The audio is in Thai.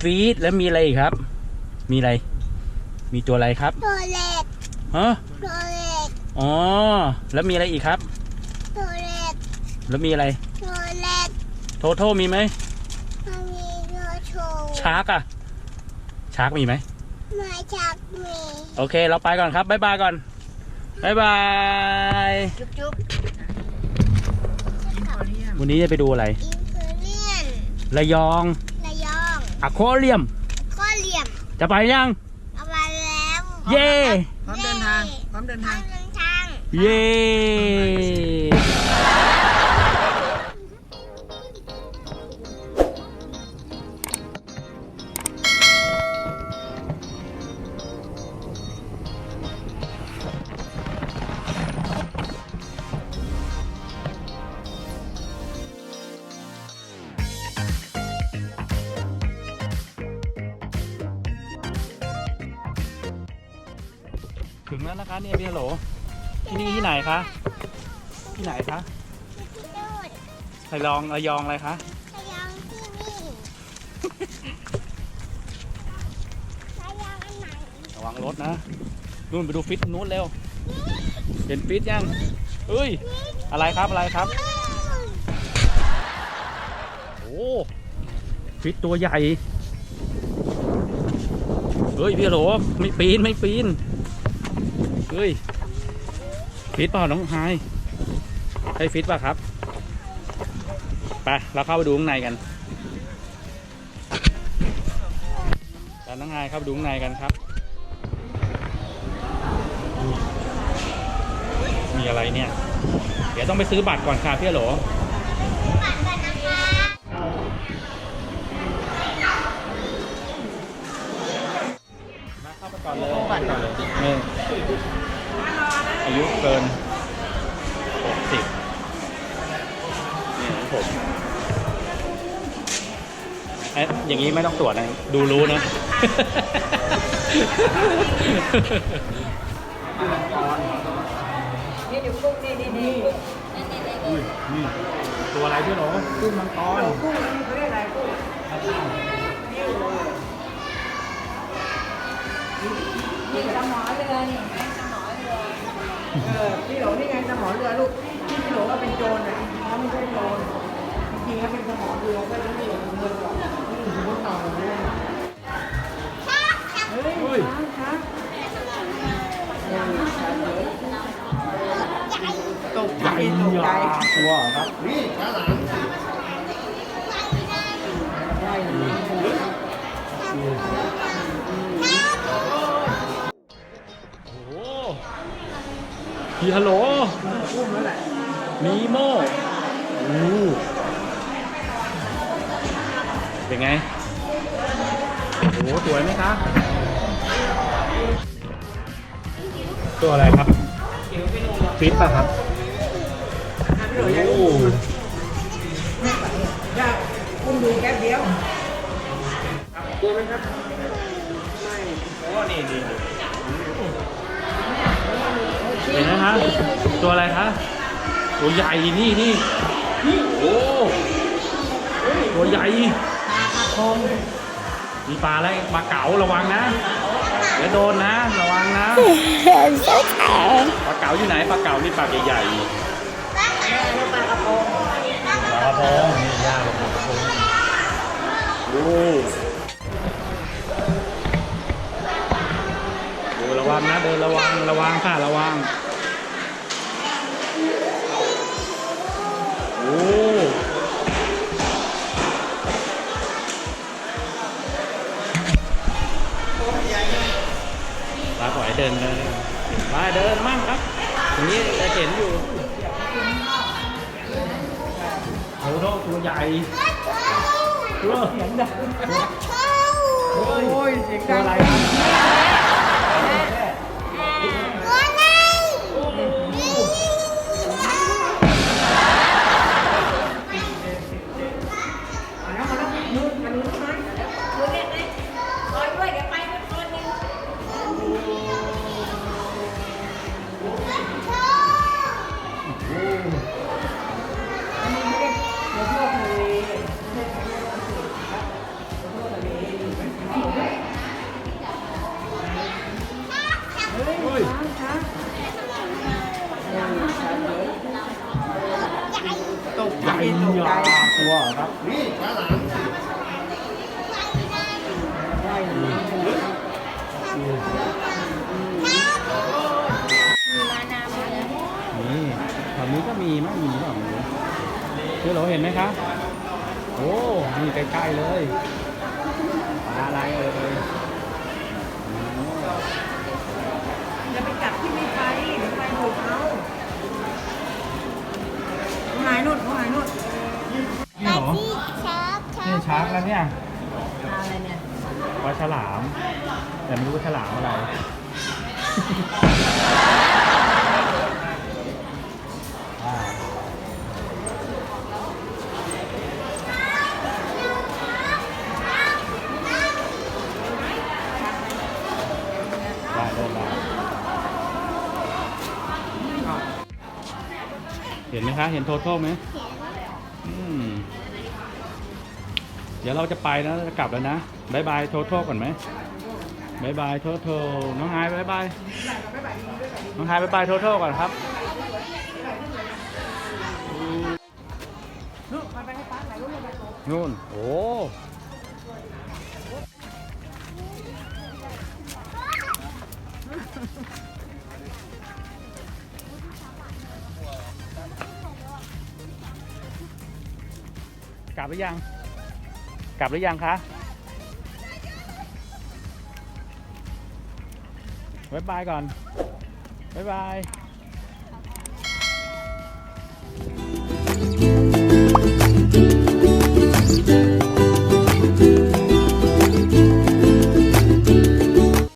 ฟีดแล้วมีอะไรอีกครับ มีอะไร มีตัวอะไรครับตัวเล็กฮะตัวเล็กอ๋อแล้วมีอะไรอีกครับตัวเล็กแล้วมีอะไรตัวเล็กโทโทมีไหมมันมีตัวโชว์ชาร์กอะชาร์กมีไหมมาจากมีโอเค เราไปก่อนครับบ๊ายบายก่อนบ๊ายบายจุ๊บจุ๊บวันนี้จะไปดูอะไรอินเทอร์เนียนระยองระย องอะควาเรียม ก็เหลี่ยมจะไปยัง เอามาแล้วเย่พร้อมเดินทาง พร้อมเดินทาทางง เดินทาง เย่ ถึงแล้วนะคะเนี่ยพี่ฮัลโหลที่นี่ที่ไหนคะที่ไหนคะที่นู่นระยองระยองอะไรคะระยองที่นี่ระยองอันไหนระวังรถนะนู่นไปดูฟิตนู้นเร็วเห็นฟิตยังเอ้ยอะไรครับอะไรครับโอ้ฟิตตัวใหญ่เฮ้ยพี่ฮัลโหลไม่ปีนไม่ปีน เฮ้ยฟิตเปล่าน้องไฮใช่ฟิตป่ะครับ ไป เราเข้าไปดูข้างในกันตามน้องไฮเข้าไปดูข้างในกันครับ มีอะไรเนี่ย เดี๋ยวต้องไปซื้อบัตรก่อนค่ะพี่โหลอ ก่อนเลยบัตรก่อนเลยนี่อายุเกินหกสิบนี่ของผมเอ๊ะอย่างนี้ไม่ต้องตรวจนะ ดูรู้นะ นี่เดี๋ยวกุ้งนี่นี่นี่อุ้ยนี่ตัวอะไรพี่หนูกุ้งมังกรกุ้งนี่เขาเรียกอะไรกุ้ง สมอเรือนี่ไงสมอเรือเออพี่หลงนี่ไงสมอเรือลูกที่พี่หลงว่าเป็นโจรอะจริงๆแล้วไม่ใช่โจรจริงๆแล้วเป็นสมอเรือก็จะไม่หลงเรือหรอกนี่ถึงพวกต่อเลยเฮ้ยเฮ้ยช้างช้างเออช้างเยอะตกใจตกใจยาตัวครับใช่ขาหลัง พี่ฮัลโหลมีโมโอ้เป็นไง โอ้สวยไหมครับตัวอะไรครับฟิตป่ะครับโอ้อยากอุ้มดูแป๊บเดียวกลัวไหมครับ ไม่โอ้นี่นี่ เห็นไหมคะ ตัวอะไรคะตัวใหญ่นี่นี่โอ้ตัวใหญ่มีปลาอะไรปลาเก๋าระวังนะเดี๋ยวโดนนะระวังนะเห็นสุดแขนปลาเก๋าอยู่ไหนปลาเก๋านี่ปลาใหญ่ๆปลากระพงนี่ย่างปลากระพงดู ระวังนะเดินระวังระวังค่ะระวังโอ้ปลาปล่อยเดินเลยไปเดินมั่งครับตรงนี้จะเห็นอยู่โอ้โหตัวใหญ่ตัวเสียงดังโอ้ยเสียงตัวดังอะไร นี่ใกล้ๆเลยปลาอะไรเอ่ยอย่าไปจับที่มีไฟเดี๋ยวไฟดูดเขาหายนุ่นเขาหายนุ่นนี่เหรอที่ชอบชอนี่บชาร์กแล้วเนี่ยอะไรเนี่ยปลาฉลาม แต่ไม่รู้ว่าฉลามอะไร เห็นไหมคะ เห็นโทโทไหมอืม เดี๋ยวเราจะไปแล้วจะกลับแล้วนะบายบายโทโทก่อนไหมบายบายโทโทน้องไฮบายบายน้องไฮายบายบายโทโทก่อนครับนุ่น โอ้ กลับหรือยัง กลับหรือยังคะบายบายก่อนบ๊ายบาย